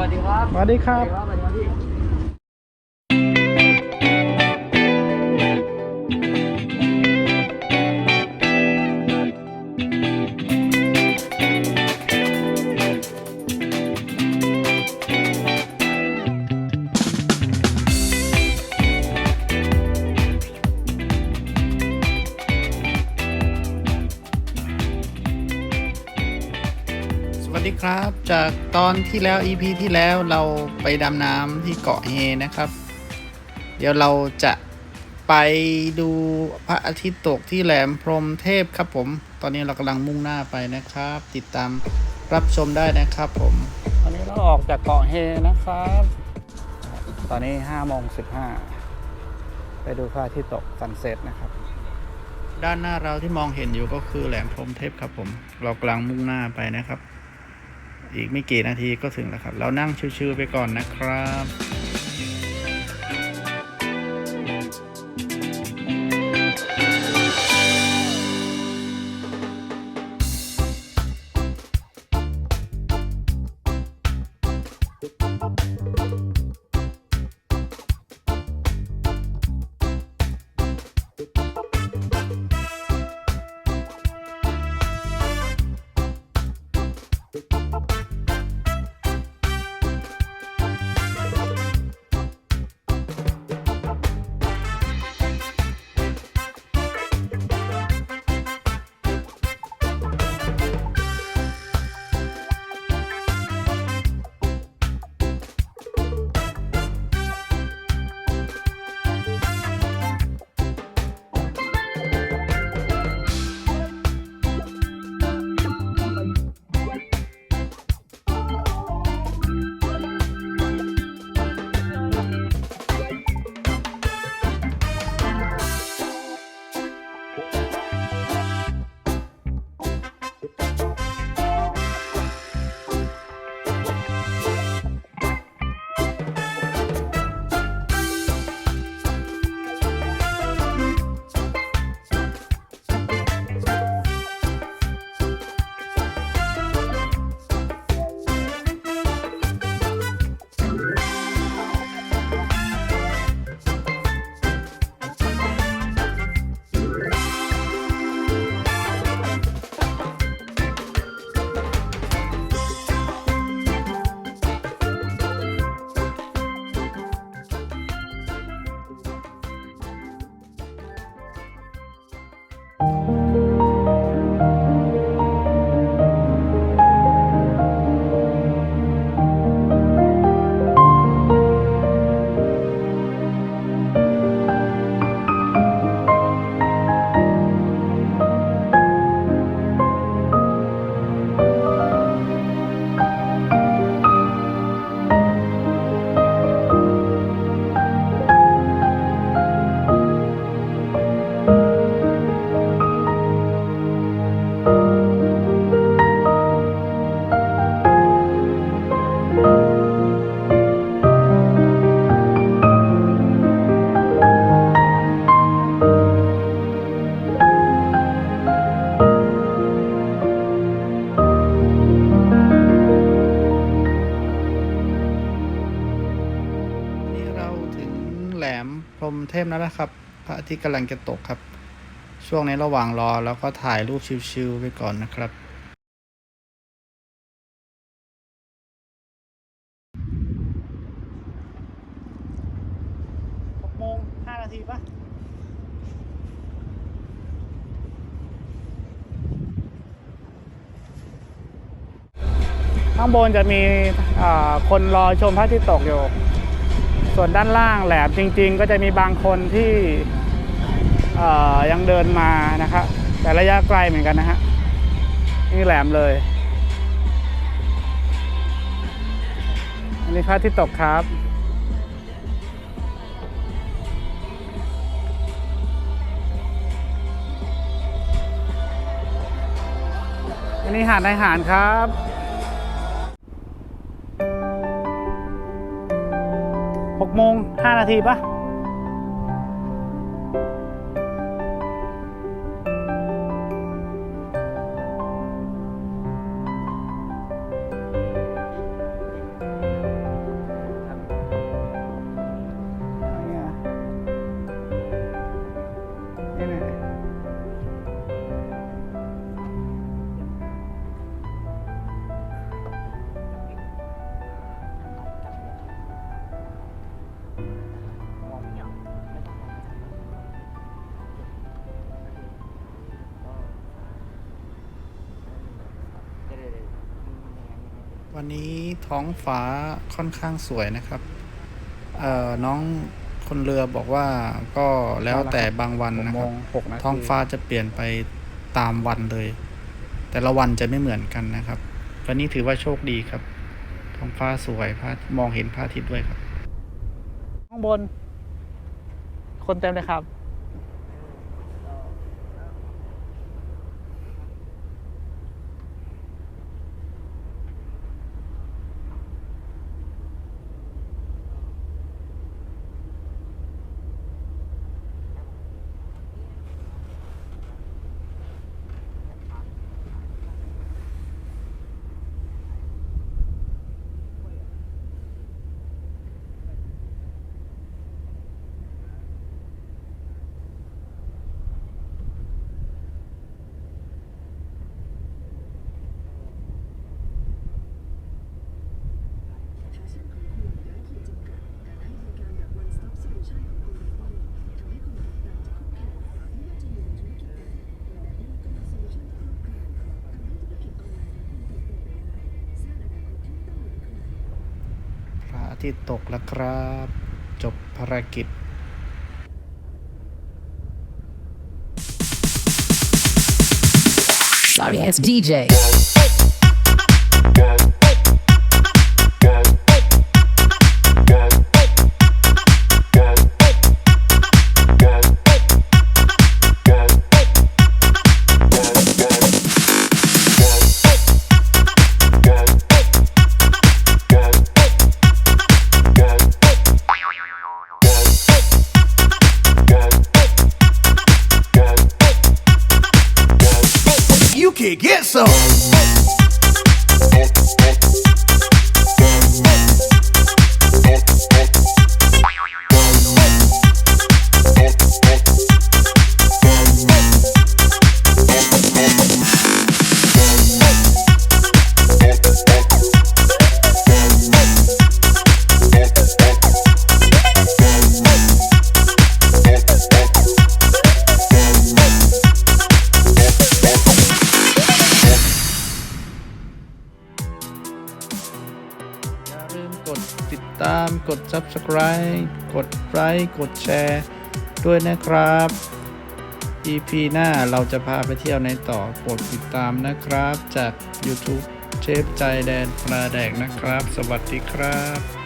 วัสดีครับ สวัสดีครับ สวัสดีครับพี่ สวัสดีครับ จากตอนที่แล้ว EP ที่แล้วเราไปดำน้ำที่เกาะเฮนะครับ เดี๋ยวเราจะไปดูพระอาทิตย์ตกที่แหลมพรหมเทพครับผม ตอนนี้เรากำลังมุ่งหน้าไปนะครับ ติดตามรับชมได้นะครับผมตอนนี้เราออกจากเกาะเฮนะครับ ตอนนี้5โมง15 ไปดูพระอาทิตย์ตกซันเซ็ตนะครับด้านหน้าเราที่มองเห็นอยู่ก็คือแหลมพรหมเทพครับผม เรากำลังมุ่งหน้าไปนะครับ อีกไม่กี่นาทีก็ถึงแล้วครับ เรานั่งชิวๆไปก่อนนะครับ แหลมพรมเทพแล้วนะครับ พระอาทิตย์กำลังจะตกครับ ช่วงในระหว่างรอแล้วก็ถ่ายรูปชิวๆไปก่อนนะครับหกโมงห้านาทีปะข้างบนจะมีคนรอชมพระอาทิตย์ตกอยู่ ส่วนด้านล่างแหลมจริง ๆ ก็จะมีบางคนที่ยังเดินมานะครับแต่ระยะไกลเหมือนกันนะฮะนี่แหลมเลย อันนี้พระที่ตกครับ อันนี้หาดในหารครับ 5 นาทีปะ วันนี้ท้องฟ้าค่อนข้างสวยนะครับ เอ่อน้องคนเรือบอกว่าก็แล้วแต่บางวันหกนะโมครับงหกนาทีท้องฟ้าจะเปลี่ยนไปตามวันเลย แต่ละวันจะไม่เหมือนกันนะครับ วันนี้ถือว่าโชคดีครับ ท้องฟ้าสวยพระมองเห็นพระอาทิตย์ด้วยครับ ข้างบน คนเต็มเลยครับ ภาษีของคุณไร้ขีดจำกัด การให้บริการแบบ one stop solution ของ Goldaddy ทำให้คุณติดตามจะคุ้มแข่งไม่ว่าจะอยู่ในธุรกิจใด Goldaddy ก็มีโซลูชันครอบคลุมทำให้ธุรกิจออนไลน์ของคุณเติบโตไปได้สร้างอนาคตที่ไม่ต้องเหมือนใคร พระ อาทิตย์ตกแล้วครับ จบภารกิจ Sorry ass DJ. kick, get some. กด subscribe กดไลค์กดแชร์ด้วยนะครับ EP หน้าเราจะพาไปเที่ยวในต่อกดติดตามนะครับ จาก YouTube เชฟใจแดนปลาแดกนะครับ สวัสดีครับ